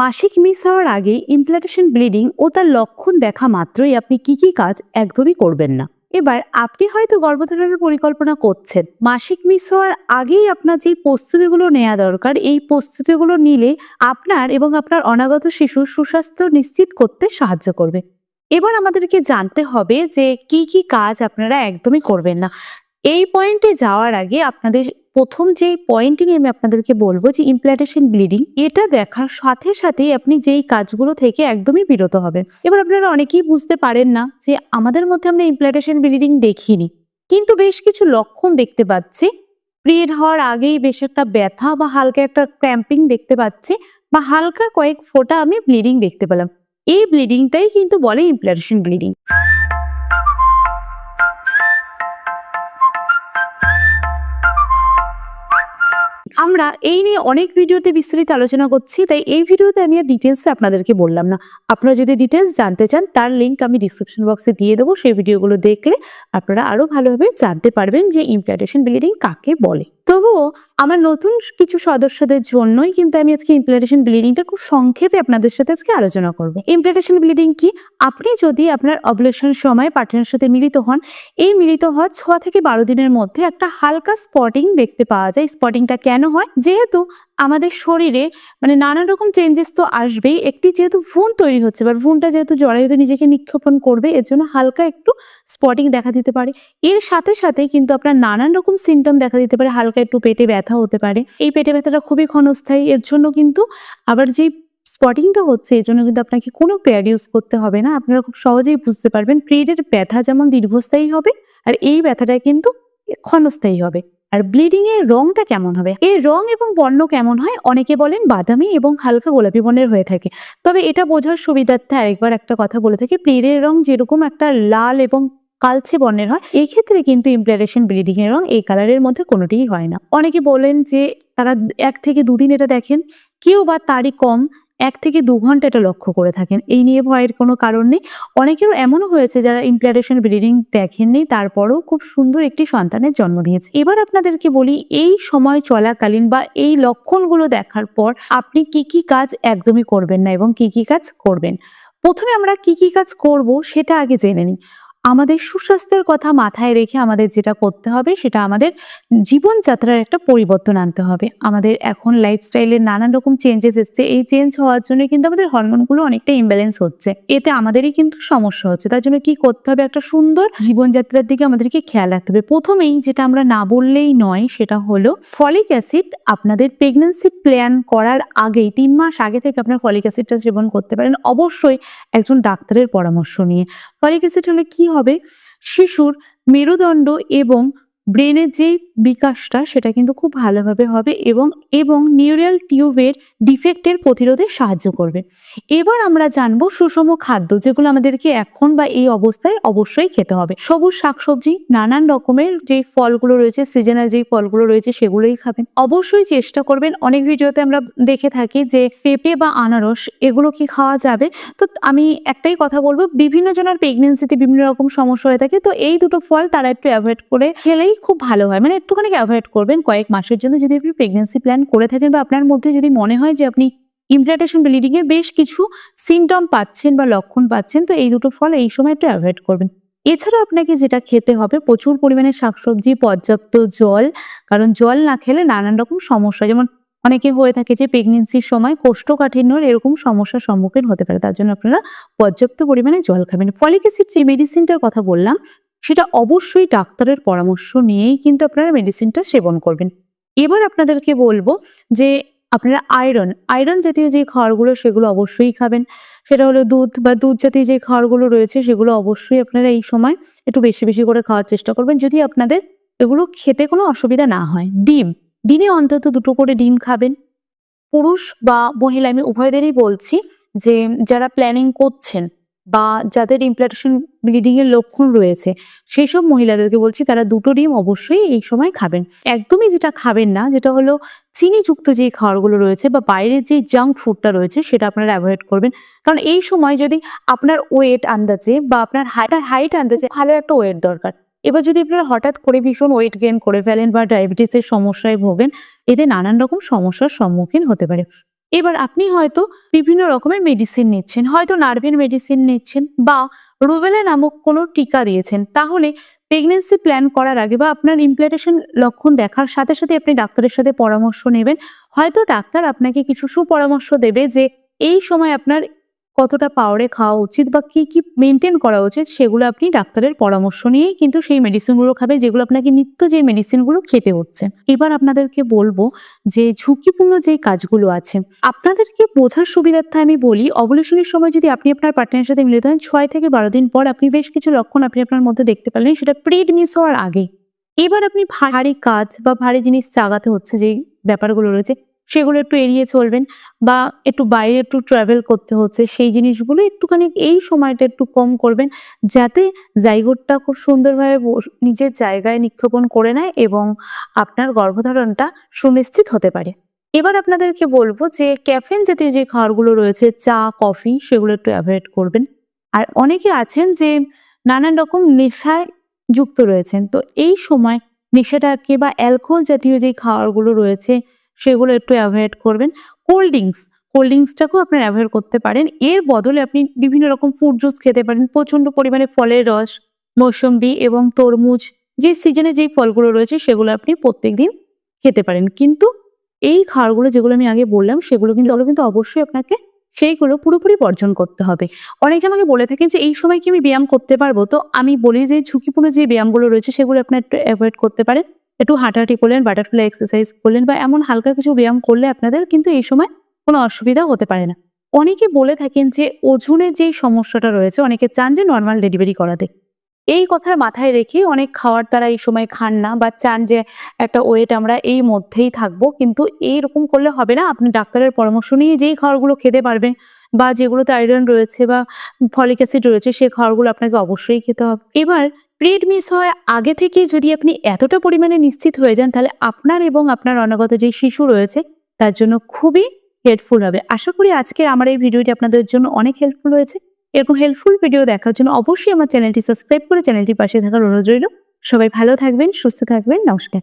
মাসিক মিস হওয়ার আগে ইমপ্লান্টেশন ব্লিডিং ও তার লক্ষণ দেখা মাত্রই আপনি কি কি কাজ একদমই করবেন না। এবার আপনি হয়তো গর্ভধারণের পরিকল্পনা করছেন। মাসিক মিস হওয়ার আগেই আপনার যে প্রস্তুতিগুলো নেওয়া দরকার, এই প্রস্তুতিগুলো নিলে আপনার এবং আপনার অনাগত শিশুর সুস্বাস্থ্য নিশ্চিত করতে সাহায্য করবে। এবার আমাদেরকে জানতে হবে যে কি কি কাজ আপনারা একদমই করবেন না। এই পয়েন্টে যাওয়ার আগে আপনাদের প্রথম যে পয়েন্টটি নিয়ে আমি আপনাদেরকে বলব যে ইমপ্লান্টেশন ব্লিডিং এটা দেখার সাথে সাথেই আপনি যেই কাজগুলো থেকে একদমই বিরত হবেন। এবার আপনারা অনেকেই বুঝতে পারেন না যে আমাদের মধ্যে আমরা ইমপ্লান্টেশন ব্লিডিং দেখিনি, কিন্তু বেশ কিছু লক্ষণ দেখতে পাচ্ছি। পিরিয়ড হওয়ার আগেই বেশ একটা ব্যথা বা হালকা একটা ক্র্যাম্পিং দেখতে পাচ্ছি বা হালকা কয়েক ফোঁটা আমি ব্লিডিং দেখতে পেলাম। এই ব্লিডিংটাই কিন্তু বলে ইমপ্লান্টেশন ব্লিডিং আমরা এই নিয়ে অনেক ভিডিওতে বিস্তারিত আলোচনা করছি, তাই এই ভিডিওতে আমি আর ডিটেলসে আপনাদেরকে বললাম না। আপনারা যদি ডিটেলস জানতে চান, তার লিঙ্ক আমি ডিসক্রিপশন বক্সে দিয়ে দেবো। সেই ভিডিওগুলো দেখলে আপনারা আরও ভালোভাবে জানতে পারবেন যে ইমপ্লান্টেশন ব্লিডিং কাকে বলে। তবুও আমার নতুন কিছু সদস্যদের জন্যই কিন্তু আমি আজকে ইমপ্লেটেশন ব্লিডিংটা খুব সংক্ষেপে আপনাদের সাথে আজকে আলোচনা করব। ইমপ্লেটেশন ব্লিডিং কি? আপনি যদি আপনার অবলেশন সময় পার্টনারের সাথে মিলিত হন, এই মিলিত হওয়ার ছ থেকে বারো দিনের মধ্যে একটা হালকা স্পটিং দেখতে পাওয়া যায়। স্পটিংটা কেন হয়? যেহেতু আমাদের শরীরে মানে নানা রকম চেঞ্জেস তো আসবেই। একটি যেহেতু ভ্রূণ তৈরি হচ্ছে বা ভ্রূণটা যেহেতু জরায়ুতে নিজেকে নিক্ষেপণ করবে, এর জন্য হালকা একটু স্পটিং দেখা দিতে পারে। এর সাথে সাথে কিন্তু আপনার নানান রকম সিমটম দেখা দিতে পারে, হালকা একটু পেটে ব্যথা হতে পারে। এই পেটে ব্যথাটা খুবই ক্ষণস্থায়ী, এর জন্য কিন্তু আবার যেই স্পটিংটা হচ্ছে, এর জন্য কিন্তু আপনাকে কোনো প্যাড ইউজ করতে হবে না। আপনারা খুব সহজেই বুঝতে পারবেন পিরিয়ডের ব্যথা যেমন দীর্ঘস্থায়ী হবে, আর এই ব্যথাটা কিন্তু ক্ষণস্থায়ী হবে। আর ব্লিডিং এর রংটা কেমন হবে? এর রং এবং বর্ণ কেমন হয়? অনেকে বলেন বাদামি এবং হালকা গোলাপি বর্ণের হয়ে থাকে। তবে এটা বোঝার সুবিধার্থে আরেকবার একটা কথা বলে থাকি প্লেডের রং যেরকম একটা লাল এবং কালচে বর্ণের হয় এই ক্ষেত্রে কিন্তু ইমপ্লারেশন ব্লিডিং এর রং এই কালারের মধ্যে কোনোটিই হয় না। অনেকে বলেন যে তারা এক থেকে দুদিন এটা দেখেন, কেউ বা তারই কম এক থেকে দু ঘণ্টা এটা লক্ষ্য করে থাকেন। এই নিয়ে ভয়ের কোনো কারণ নেই। অনেকেরও এমনও হয়েছে যারা ইমপ্লারেশন ব্লিডিং দেখেননি, তারপরেও খুব সুন্দর একটি সন্তানের জন্ম দিয়েছে। এবার আপনাদেরকে বলি, এই সময় চলাকালীন বা এই লক্ষণগুলো দেখার পর আপনি কি কি কাজ একদমই করবেন না এবং কি কি কাজ করবেন? প্রথমে আমরা কি কি কাজ করব সেটা আগে জেনে নিই। আমাদের সুস্বাস্থ্যের কথা মাথায় রেখে আমাদের যেটা করতে হবে, সেটা আমাদের জীবনযাত্রার একটা পরিবর্তন আনতে হবে। আমাদের এখন লাইফস্টাইলের নানান রকম চেঞ্জেস এসছে। এই চেঞ্জ হওয়ার জন্য কিন্তু আমাদের হরমোনগুলো অনেকটা ইমব্যালেন্স হচ্ছে। এতে আমাদেরই কিন্তু সমস্যা হচ্ছে। তার জন্য কি করতে হবে? একটা সুন্দর জীবনযাত্রার দিকে আমাদেরকে খেয়াল রাখতে হবে। প্রথমেই যেটা আমরা না বললেই নয়, সেটা হলো ফলিক অ্যাসিড আপনাদের প্রেগনেন্সি প্ল্যান করার আগেই, তিন মাস আগে থেকে আপনার ফলিক অ্যাসিডটা সেবন করতে পারেন। অবশ্যই একজন ডাক্তারের পরামর্শ নিয়ে। ফলিক অ্যাসিড হলে কি হবে শিশুর মেরুদণ্ড এবং ব্রেনের যে বিকাশটা সেটা কিন্তু খুব ভালোভাবে হবে এবং এবং নিউরাল টিউবের ডিফেক্টের প্রতিরোধে সাহায্য করবে। এবার আমরা জানব সুষম খাদ্য যেগুলো আমাদেরকে এখন বা এই অবস্থায় অবশ্যই খেতে হবে। সবুজ শাকসবজি, নানান রকমের যে ফলগুলো রয়েছে সিজনাল যেই ফলগুলো রয়েছে সেগুলোই খাবেন। অবশ্যই চেষ্টা করবেন, অনেক ভিডিওতে আমরা দেখে থাকি যে পেঁপে বা আনারস, এগুলো কি খাওয়া যাবে? তো আমি একটাই কথা বলব, বিভিন্ন জনের প্রেগনেন্সিতে বিভিন্ন রকম সমস্যা হয়ে থাকে, তো এই দুটো ফল তারা একটু অ্যাভয়েড করে খেলেই খুব ভালো হয়। মানে একটুখানি অ্যাভয়েড করবেন কয়েক মাসের জন্য যদি আপনি প্রেগনেন্সি প্ল্যান করে থাকেন বা আপনার মধ্যে যদি মনে হয় যে আপনি ইমপ্লান্টেশন ব্লিডিং এর বেশ কিছু সিমটম পাচ্ছেন বা লক্ষণ পাচ্ছেন, তো এই দুটো ফল এই সময় একটু অ্যাভয়েড করবেন। এছাড়াও আপনাকে যেটা খেতে হবে, প্রচুর পরিমাণে শাকসবজি, পর্যাপ্ত জল, কারণ জল না খেলে নানান রকম সমস্যা, যেমন অনেকে হয়ে থাকে যে প্রেগনেন্সির সময় কোষ্ঠকাঠিন্যর এরকম সমস্যার সম্মুখীন হতে পারে, তার জন্য আপনারা পর্যাপ্ত পরিমাণে জল খাবেন। ফলিক অ্যাসিড যে মেডিসিনটার কথা বললাম সেটা অবশ্যই ডাক্তারের পরামর্শ নিয়েই কিন্তু আপনারা মেডিসিনটা সেবন করবেন। এবার আপনাদেরকে বলব যে আপনারা আয়রন আয়রন জাতীয় যে খাবারগুলো সেগুলো অবশ্যই খাবেন। সেটা হলো দুধ বা দুধ জাতীয় যে খাবারগুলো রয়েছে সেগুলো অবশ্যই আপনারা এই সময় একটু বেশি বেশি করে খাওয়ার চেষ্টা করবেন। যদি আপনাদের এগুলো খেতে কোনো অসুবিধা না হয়, ডিম, দিনে অন্তত দুটো করে ডিম খাবেন। পুরুষ বা মহিলা, আমি উভয়দেরই বলছি যে যারা প্ল্যানিং করছেন বা যাদের ইমপ্লান্টেশন ব্লিডিং এর লক্ষণ রয়েছে সেই সব মহিলাদেরকে বলছি তারা দুটো ডিম অবশ্যই এই সময় খাবেন। একদমই যেটা খাবেন না, যেটা হলো চিনিযুক্ত যে খাবারগুলো রয়েছে বা বাইরের যে জাঙ্ক ফুডটা রয়েছে সেটা আপনারা অ্যাভয়েড করবেন। কারণ এই সময় যদি আপনার ওয়েট আন্দাজে বা আপনার হাইটার হাইট আন্দাজে ভালো একটা ওয়েট দরকার। এবার যদি আপনারা হঠাৎ করে ভীষণ ওয়েট গেন করে ফেলেন বা ডায়াবেটিসের সমস্যায় ভোগেন, এতে নানান রকম সমস্যার সম্মুখীন হতে পারে। এবার আপনি হয়তো বিভিন্ন রকমের মেডিসিন নিচ্ছেন, হয়তো নার্ভের মেডিসিন নিচ্ছেন বা রুবেলা নামক কোনো টিকা দিয়েছেন। তাহলে প্রেগনেন্সি প্ল্যান করার আগে বা আপনার ইমপ্লেটেশন লক্ষণ দেখার সাথে সাথে আপনি ডাক্তারের সাথে পরামর্শ নেবেন। হয়তো ডাক্তার আপনাকে কিছু সুপরামর্শ দেবে যে এই সময় আপনার কতটা পাওয়ারে খাওয়া উচিত বা কি কি মেনটেন করা উচিত সেগুলো আপনি ডাক্তারের পরামর্শ নিয়েই কিন্তু সেই মেডিসিনগুলো খাবে যেগুলো আপনাকে নিত্য যে মেডিসিনগুলো খেতে হচ্ছে। এবার আপনাদেরকে বলব যে ঝুঁকিপূর্ণ যে কাজগুলো আছে, আপনাদেরকে বোঝার সুবিধার্থে আমি বলি অবলেশনের সময় যদি আপনি আপনার পার্টনারের সাথে মিলিত হন, ছয় থেকে বারো দিন পর আপনি বেশ কিছু লক্ষণ আপনি আপনার মধ্যে দেখতে পারলেন সেটা প্রেড মিস হওয়ার আগে। এবার আপনি ভারী কাজ বা ভারী জিনিস চাগাতে হচ্ছে যেই ব্যাপারগুলো রয়েছে সেগুলো একটু এড়িয়ে চলবেন বা একটু বাইরে একটু ট্রাভেল করতে হচ্ছে, সেই জিনিসগুলো একটুখানি এই সময়টা একটু কম করবেন যাতে জাইগোটটা খুব সুন্দরভাবে নিজের জায়গায় নিক্ষেপণ করে নেয় এবং আপনার গর্ভধারণটা সুনিশ্চিত হতে পারে। এবার আপনাদেরকে বলব যে ক্যাফেন জাতীয় যে খাবারগুলো রয়েছে, চা কফি সেগুলো একটু অ্যাভয়েড করবেন। আর অনেকে আছেন যে নানান রকম নেশায় যুক্ত রয়েছেন, তো এই সময় নেশাটাকে বা অ্যালকোহল জাতীয় যে খাবারগুলো রয়েছে সেগুলো একটু অ্যাভয়েড করবেন। কোল্ড ড্রিঙ্কস কোল্ড ড্রিঙ্কসটাকেও আপনার অ্যাভয়েড করতে পারেন। এর বদলে আপনি বিভিন্ন রকম ফ্রুট জুস খেতে পারেন। প্রচণ্ড পরিমাণে ফলের রস, মৌসম্বি এবং তরমুজ, যে সিজনে যেই ফলগুলো রয়েছে সেগুলো আপনি প্রত্যেক দিন খেতে পারেন। কিন্তু এই খাবারগুলো যেগুলো আমি আগে বললাম, সেগুলো কিন্তু কিন্তু অবশ্যই আপনাকে সেইগুলো পুরোপুরি বর্জন করতে হবে। অনেকে আমাকে বলে থাকেন যে, এই সময় কি আমি ব্যায়াম করতে পারব? তো আমি বলি যে, ঝুঁকিপূর্ণ যে ব্যায়ামগুলো রয়েছে, সেগুলো আপনার একটু অ্যাভয়েড করতে পারেন। একটু হাঁটাহাঁটি করলেন বাটারফ্লাই এক্সারসাইজ করলেন বা এমন হালকা কিছু ব্যায়াম করলে আপনাদের কিন্তু এই সময় কোনো অসুবিধা হতে পারে না। অনেকে বলে থাকেন যে, ওজনের যে সমস্যাটা রয়েছে, অনেকে চান যে নর্মাল ডেলিভারি করাতে। এই কথার মাথায় রেখে অনেক খাওয়ার তারা এই সময় খান না বা চান যে একটা ওয়েট আমরা এই মধ্যেই থাকব। কিন্তু এইরকম করলে হবে না। আপনি ডাক্তারের পরামর্শ নিয়ে যেই খাবারগুলো খেতে পারবেন বা যেগুলোতে আয়রন রয়েছে বা ফলিক অ্যাসিড রয়েছে সেই খাবারগুলো আপনাকে অবশ্যই খেতে হবে। এবার প্রেড মিস হওয়ার আগে থেকে যদি আপনি এতটা পরিমাণে নিশ্চিত হয়ে যান, তাহলে আপনার এবং আপনার অনাগত যে শিশু রয়েছে, তার জন্য খুবই হেল্পফুল হবে। আশা করি আজকে আমার এই ভিডিওটি আপনাদের জন্য অনেক হেল্পফুল হয়েছে। এরকম হেল্পফুল ভিডিও দেখার জন্য অবশ্যই আমার চ্যানেলটি সাবস্ক্রাইব করে চ্যানেলটি পাশে থাকার অনুরোধ রইল। সবাই ভালো থাকবেন, সুস্থ থাকবেন, নমস্কার।